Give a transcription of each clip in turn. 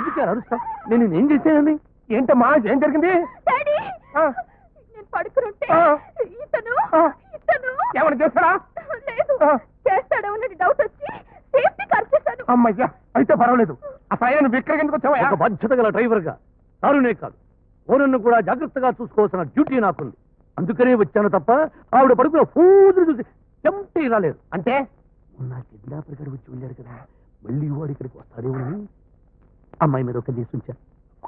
ఎందుకు? నేను ఏం చేశానని ఏంటమ్మా? ఏం జరిగింది? డాడీ! ఆ. నేను పడుకుంటే ఆ. ఇతను ఆ. ఇతను. ఏమైనా చేస్తాడా? లేదు. ఆ. చేస్తాడో అన్నది డౌట్ వచ్చి సేఫ్టీ కాల్ చేశాను. అమ్మయ్యా అయితే పర్వాలేదు. ఆ సాయాన్ని విక్రయం ఎందుకు వచ్చావా ఒక బాధ్యత గల డ్రైవర్గా కారునే కాదు. ఓనన్ను కూడా జాగ్రత్తగా చూసుకోవాల్సిన డ్యూటీ నాకుంది అందుకనే వచ్చాను తప్ప ఆవిడ పడుకున్న ఫూదులు చూసి చెంటే రాలేదు. అంటే మొన్న కిడ్నాపర్ గడి వచ్చి వెళ్ళాడు కదా. మళ్ళీ వాడు ఇక్కడికి వస్తాడేమో అమ్మాయి మీద ఒక కేసు ఉంచాను.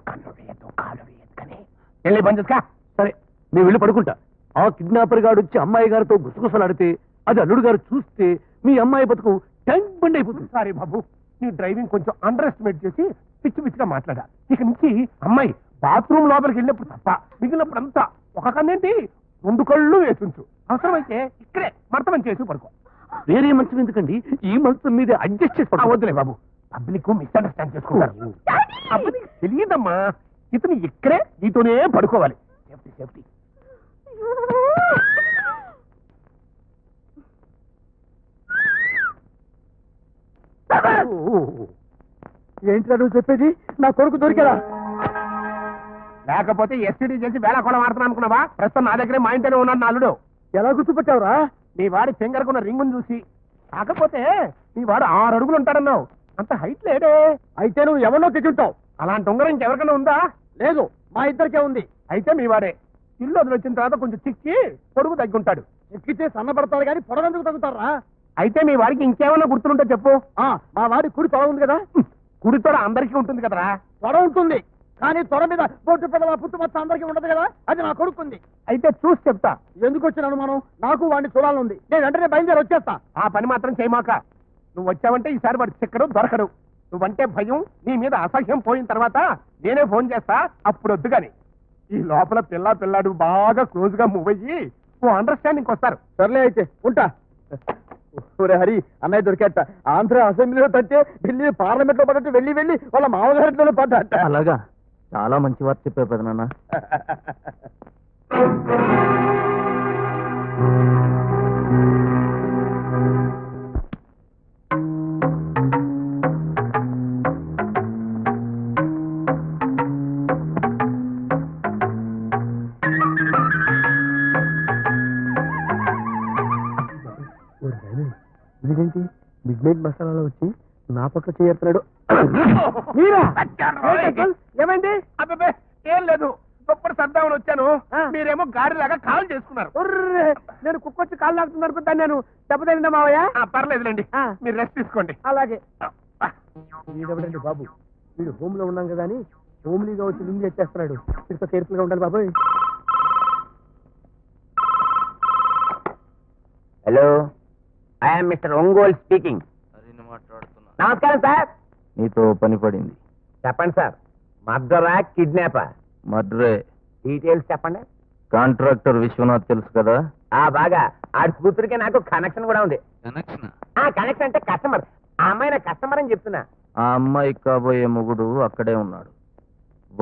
కన్ను వేయద్దు కాలు వేయద్దు కానీ వెళ్ళి బంద్ చేసుకో. సరే నేను వెళ్ళి పడుకుంటా. ఆ కిడ్నాపర్ గాడు వచ్చి అమ్మాయి గారితో గుసగుసలాడితే అది అల్లుడు గారు చూస్తే మీ అమ్మాయి బతుకు ట్యాంక్ బండి అయిపోతుంది. సారీ బాబు నీ డ్రైవింగ్ కొంచెం అండర్ ఎస్టిమేట్ చేసి పిచ్చి పిచ్చిగా మాట్లాడా. ఇక నుంచి అమ్మాయి బాత్రూమ్ లోపలికి వెళ్ళినప్పుడు తప్ప మిగిలినప్పుడు అంతా ఒక కన్నేంటి? రెండు కళ్ళు వేసుంచు. అవసరమైతే ఇక్కడే మర్తమని చేసి పడుకో. వేరే మంచం ఎందుకండి? ఈ మంచం మీద అడ్జస్ట్ చేసి. వద్దులే బాబు. పబ్లిక్ మిస్అండర్స్టాండ్ చేసుకుంటారు. అబ్బా, నీకు తెలియదమ్మా. ఇతను ఇక్కడే నీతోనే పడుకోవాలి. సేఫ్టీ సేఫ్టీ ఏంట్రా నువ్వు చెప్పేది? నా కొడుకు దొరికారా లేకపోతే ఎస్టీడీ చేసి వేళ కూడా వాడుతున్నా అనుకున్నావా? ప్రస్తుతం నా దగ్గరే మా ఇంట్లోనే ఉన్నాడు నా అల్లుడు. ఎలా గుర్తుపెట్టావురా? నీ వాడి ఫింగర్కున్న రింగుని చూసి. కాకపోతే నీ వాడు ఆరు అడుగులు ఉంటాడన్నావు. అంత హైట్ లేడే అయితే నువ్వు ఎవరినో తెచ్చుంటావు. అలాంటి ఉంగరం ఇంకెవరికైనా ఉందా? లేదు మా ఇద్దరికే ఉంది. అయితే మీ వాడే. ఇల్లు వదిలి వచ్చిన తర్వాత కొంచెం చిక్కి పొడుగు తగ్గుంటాడు. ఎక్కితే సన్నపడతాడు కానీ పొడవెందుకు తగ్గుతారా అయితే మీ వాడికి ఇంకేమైనా గుర్తులుంటే చెప్పు. మా వాడి కుడి తొడ ఉంది కదా? కుడి కుడితోడ అందరికీ ఉంటుంది కదరా. తొడ ఉంటుంది. కానీ తొడ మీద బొట్టు పుట్టు పుట్టుమచ్చ అందరికీ ఉండదు కదా? అది నా కొడుకుంది. అయితే చూసి చెప్తా. ఎందుకు వచ్చిన అనుమానం? నాకు వాడిని చూడాలనుంది నేను వెంటనే బయలుదేరి వచ్చేస్తా. ఆ పని మాత్రం చేయమాక. నువ్వు వచ్చావంటే ఈసారి వాడు చిక్కడు దొరకడు. నువ్వంటే భయం నీ మీద అసహ్యం పోయిన తర్వాత నేనే ఫోన్ చేస్తా అప్పుడు వద్దు గాని. ఈ లోపల పిల్ల పిల్లాడు బాగా క్లోజ్గా మూవ్ అయ్యి ఓ అండర్స్టాండింగ్ వస్తారు. సర్లే అయితే ఉంటా. ఒరే హరి అన్నయ్య దొరికేట ఆంధ్ర అసెంబ్లీలో తట్టే ఢిల్లీ పార్లమెంట్లో పడ్డట్టు వెళ్ళి వెళ్ళి వాళ్ళ మామగారింట్లో పడ్డట. అలాగా? చాలా మంచి వార్త చెప్పావు పెదనాన్న. నా పట్ల చేస్తున్నాడు. మీరా? ఏమైంది? అబ్బబ్బే, ఏం లేదు. దుప్పటి సర్దామని వచ్చాను. మీరేమో గాడిలాగా కాల్ చేసుకున్నారు. నేను కుక్కొచ్చి కాళ్ళు లాగుతుంది అనుకుంటాను నేను. దెబ్బ తగిలిందా మావయ్య? ఆ, పర్లేదులేండి. మీరు రెస్ట్ తీసుకోండి. అలాగే. వీడెవడండి బాబు? వీడు హోమ్లో ఉన్నాం కదా అని హోమ్లీగా వచ్చి లింగ్ చేస్తున్నాడు వీడితో కేర్ఫుల్గా ఉండాలి బాబు hello I'm mister Ongole speaking నమస్కారం సార్. నీతో పని పడింది. చెప్పండి సార్. మర్డరా కిడ్నాపా? మడ్రే డీటెయిల్స్ చెప్పండి. కాంట్రాక్టర్ విశ్వనాథ్ తెలుసు కదా? ఆ బాగా. ఆడి కూతురికి నాకు కనెక్షన్ కూడా ఉంది. కనెక్షన్? ఆ కనెక్షన్ అంటే కస్టమర్ ఆ అమ్మాయి నా కస్టమర్ అని చెప్తున్నా. ఆ అమ్మాయి కాబోయే మొగుడు అక్కడే ఉన్నాడు.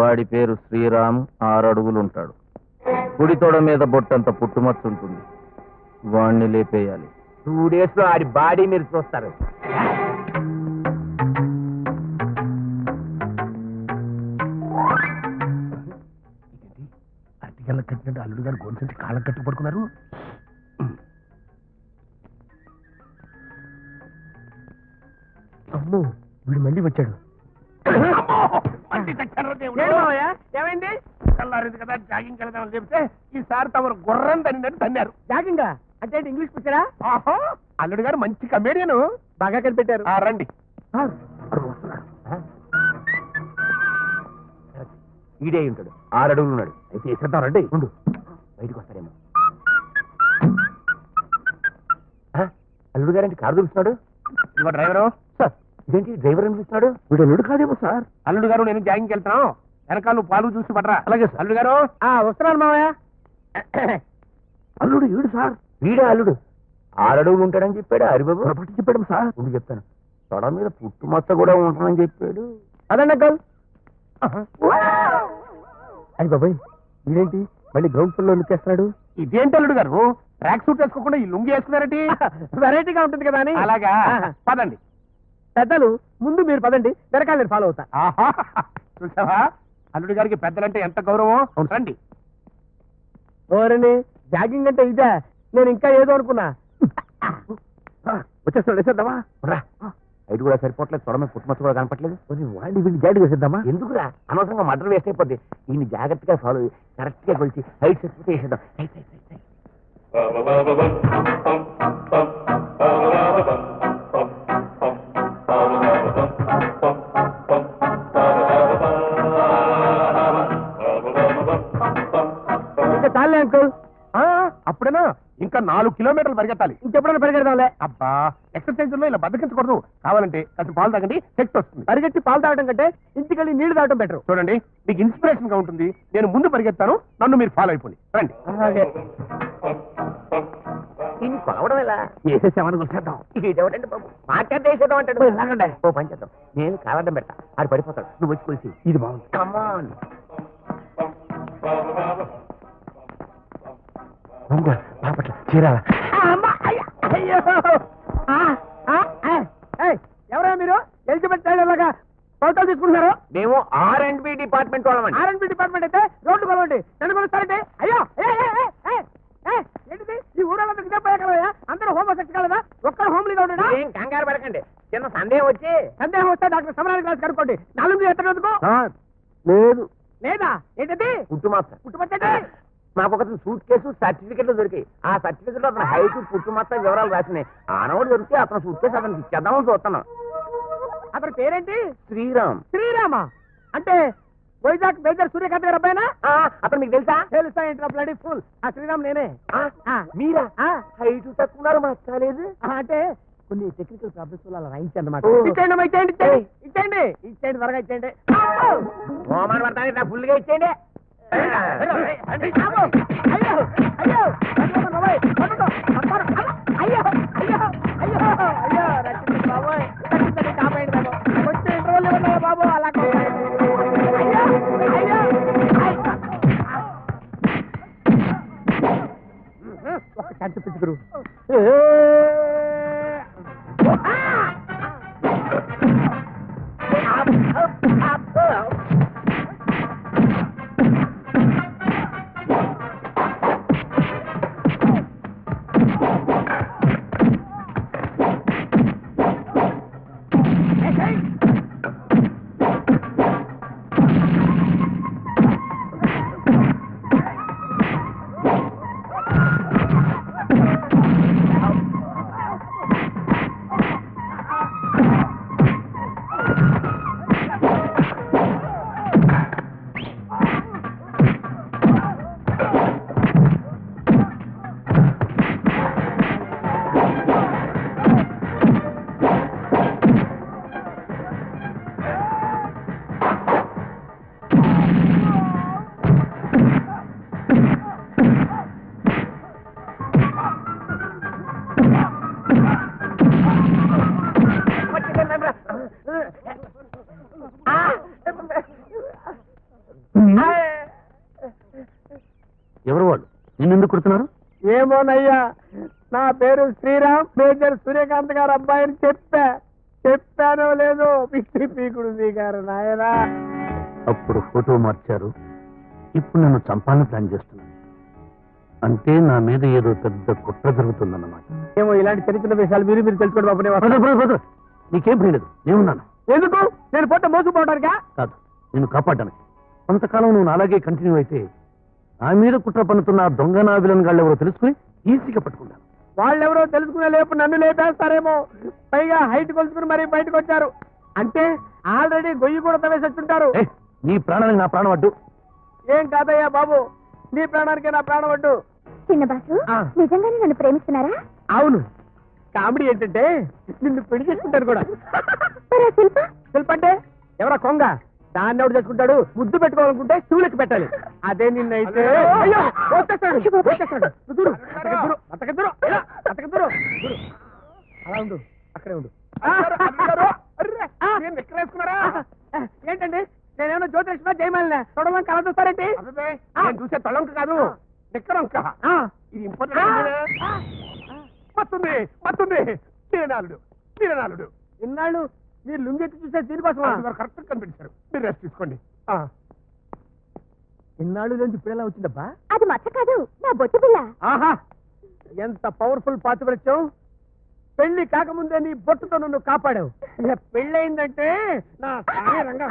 వాడి పేరు శ్రీరామ్ ఆరు అడుగులు ఉంటాడు. కుడి తొడ మీద బొట్టంత పుట్టుమచ్చ ఉంటుంది. వాణ్ణి లేపేయాలి. టూ డేస్లో ఆడి బాడీ మీరు చూస్తారు. అరటిగల్ల కట్టినట్టు అల్లుడు గారు గొంతు కాళ్ళకు కట్టు పడుకున్నారు. అమ్మో వీడు మళ్ళీ వచ్చాడు. ఏమైంది? తెల్లారింది కదా జాగింగ్ వెళ్దామని చెప్తే ఈసారి తమరు గుర్రం తన్నినట్టు తన్నారు. జాగింగా? అంటే ఇంగ్లీష్ పిక్చరా ఆహా అల్లుడు గారు మంచి కమేడియన్ బాగా కనిపెట్టారు. రండి. ఈడే ఉంటాడు. ఆరు అడుగులు ఉన్నాడు. అయితే ఇస్తాం రండి. ఉండు. బయటకు వస్తారేమో. అల్లుడు గారంటే కారు దులుస్తున్నాడు? ఇదిగో డ్రైవరు. సార్ ఇదేంటి డ్రైవర్ అనిపిస్తున్నాడు వీడు అల్లుడు కాదేమో సార్. అల్లుడు గారు నేను జాగింగ్ వెళ్తున్నాం వెనకాల నువ్వు పాలు చూసి పడరా. అలాగే సార్. అల్లుడు గారు. వస్తున్నాను మావయ్య. అల్లుడు ఈడు సార్. వీడే అల్లుడు. ఆరు అడుగులు ఉంటాడని చెప్పాడు. హరిబాబు పొరపాటు చెప్పాడు సార్. ఉండి చెప్తాను. తొడ మీద పుట్టుమచ్చ కూడా ఉంటానని చెప్పాడు. అదండి అంకల్. అయ్యి బాబాయ్ వీడేంటి మళ్ళీ గ్రౌండ్ ఫ్లోర్లో నొక్కేస్తున్నాడు ఇదేంటి అల్లుడు గారు? ట్రాక్ సూట్ వేసుకోకుండా ఈ లుంగి వేసుకున్నారటి వెరైటీగా ఉంటుంది కదా అని. అలాగా. పదండి. పెద్దలు ముందు మీరు పదండి వెనకాల నేను ఫాలో అవుతా. ఆహా. చూసావా? అల్లుడి గారికి పెద్దలంటే ఎంత గౌరవం రండి. ఓరని జాగింగ్ అంటే ఇదే. నేను ఇంకా ఏదో అనుకున్నా. వచ్చేస్తాడు వేసేద్దామా? రా. ఐదు కూడా సరిపోవట్లేదు తొడమే పుట్టుమచ్చ కూడా కనపట్లేదు. వాడిని వీడిని జాడి వేసేద్దామా ఎందుకురా? అనవసరంగా మటర్ వేస్ట్ అయిపోద్ది ఈయన జాగ్రత్తగా ఫాలో కరెక్ట్గా కొలిచి హైట్ సరిపోతే వేసేద్దాం. ఇంకా చాలే అంకుల్ అప్పుడేనా? ఇంకా నాలుగు కిలోమీటర్లు పరిగెత్తాలి. ఇంకెప్పుడైనా పరిగెడదాంలే అబ్బా ఎక్సర్సైజ్లో ఇలా బద్దకించకూడదు. కావాలంటే కొంచెం పాలు తాగండి శక్తి వస్తుంది. పరిగెత్తి పాలు తాగడం కంటే ఇంటికెళ్ళి నీళ్ళు తాగడం బెటర్ చూడండి మీకు ఇన్స్పిరేషన్గా ఉంటుంది. నేను ముందు పరిగెత్తాను నన్ను మీరు ఫాలో అయిపోండి. రండి. అలాగే. ఈయన కొలవడం ఎలా? వేసేసామని కూర్చేద్దాం ఇదేమిటండి బాబు? మాట్లాడితే వేసేద్దాం అంటాడు. ఎలాగండి ఓ పని చేద్దాం. నేను కాలడ్డం పెడతా. ఆడు పడిపోతాడు. నువ్వు వచ్చి కొలిసి ఇది బాగుంది. Come on Bapatla Chirala. ఎవరా డిపార్ట్మెంట్ వాళ్ళమండి. ఆర్ఎన్బి డిపార్ట్మెంట్ అయితే రోడ్డు కొలవండి. నన్ను కొలుస్తారండి అయ్యో! ఏ, ఏ, ఏ, ఏ, ఏ, ఏంటిది? ఈ ఊరందరికి ఇదే పోయగలవయ్యా అందరూ హోమ్ సెక్స్ కలదా? ఒక్కడు హోమ్లీగా ఉండడా ఏం కంగారు పడకండి. చిన్న సందేహం వచ్చి. సందేహం వస్తే డాక్టర్ సమరానికి కలిసి కనుక్కోండి. నాలుగు ఎత్తనందుకు? లేదు. లేదా? ఏంటది? పుట్టు మాత్రం పుట్టుపచ్చండి మాకు ఒక సూట్ కేసు సర్టిఫికెట్లు దొరికాయి. ఆ సర్టిఫికెట్లో అతను హైట్ పుట్టు మొత్తం వివరాలు రాసినాయి. ఆనవాడు దొరికితే అతను సూట్ కేసు అతనికి ఇచ్చేద్దామని చూస్తున్నాం అతని పేరేంటి? శ్రీరామ్. శ్రీరామ? అంటే వైజాగ్ మేజర్ సూర్యకాంత్ గారు అబ్బాయినా అతను మీకు తెలుసా తెలుసా ఏంటి బ్లడీ ఫుల్ ఆ శ్రీరామ్ నేనే మీరా ఆ, హైట్ తక్కువ కాలేదు అంటే కొన్ని టెక్నికల్ ప్రాబ్లమ్స్ వల్ల అలా రాయించి అన్నమాట. ఇచ్చేయండి అమ్మా, ఇచ్చేయండి ఇచ్చేయండి ఇచ్చేయండి ఇచ్చేయండి త్వరగా ఇచ్చేయండి ఓమాన్ పడతానికి నా ఫుల్గా ఇచ్చేయండి అయ్యో అయ్యో అయ్యో అయ్యో అయ్యో అయ్యో ఎవరు వాళ్ళు? నిన్నెందుకు కుడుతున్నారు? ఏమోనయ్యా నా పేరు శ్రీరామ్ మేజర్ సూర్యకాంత్ గారు అబ్బాయిని చెప్పా. చెప్పానో లేదో పిచ్చి పీకుడు పీకారు నాయనా. అప్పుడు ఫోటో మార్చారు. ఇప్పుడు నన్ను చంపాలని ప్లాన్ చేస్తున్నాను. అంటే నా మీద ఏదో పెద్ద కుట్ర జరుగుతుందన్నమాట. ఏమో ఇలాంటి చిన్న చిన్న విషయాలు మీరు మీరు తెలుసుకోండి బాబు నేను వస్తాను. నీకేం భయలేదు నేనున్నాను ఎందుకు? నేను పోతే మోసుకుపోవడానికా? కాదు నేను కాపాడడానికి. కొంతకాలం నువ్వు అలాగే కంటిన్యూ అయితే నా మీద కుట్ర పన్నుతున్న ఆ దొంగ నా విలన్ గాళ్ళు ఎవరో తెలుసుకుని ఈజీగా పట్టుకున్నాను. వాళ్ళెవరో తెలుసుకునే లేపు నన్ను లేపేస్తారేమో. పైగా హైట్ కొలుసుకుని మరీ బయటకు వచ్చారు. అంటే ఆల్రెడీ గొయ్యి కూడా వచ్చుంటారు ఏ, నీ ప్రాణానికి నా ప్రాణం అడ్డు. ఏం కాదయ్యా బాబు నీ ప్రాణానికి నా ప్రాణం వడ్డు చిన్న బాసు ఆ. నిజంగానే నన్ను ప్రేమిస్తున్నారా? అవును. కామెడీ ఏంటంటే నిన్ను పెళ్ళి చేసుకుంటారు కూడా. మరి ఆ శిల్ప? శిల్పంటే ఎవరా కొంగ? దాన్ని ఎవడు చేసుకుంటాడు? ముద్దు పెట్టుకోవాలనుకుంటే స్టూలెక్కి పెట్టాలి. అదే నిన్నైతే. అయ్యో! వచ్చేస్తాడు వచ్చేస్తాడు నువ్వు దూరు అతకి దూరు అతకి దూరు ఇలా, అతకి దూరు దూరు. అలా ఉండు. అక్కడే ఉండు. ఏంటండి? నేనేమో జ్యోతిష్మా జయమాలిన? తొడవం చూస్తారేంటి? అబ్బే, నేను చూసే తొలంక కాదు. నిక్కరంక. ఇది ఇంపార్టెంట్ మత్తుంది మత్తుంది మీరనాలుడు మీరనాలుడు ఇన్నాళ్ళు మీరు లుంగెత్తి చూసే దీనికోసమా కరెక్ట్ కనిపించారు. మీరు రెస్ట్ తీసుకోండి. ఆ, ఇన్నాళ్ళు నుంచి ఎలా వచ్చిందబ్బా? అది మచ్చ కాదు నా బొట్టు పిల్ల. ఆహా! ఎంత పవర్ఫుల్ పాతివ్రత్యం పెళ్ళి కాకముందే నీ బొట్టుతో నన్ను కాపాడావు. ఇక పెళ్ళయిందంటే నా సాయి రంగా.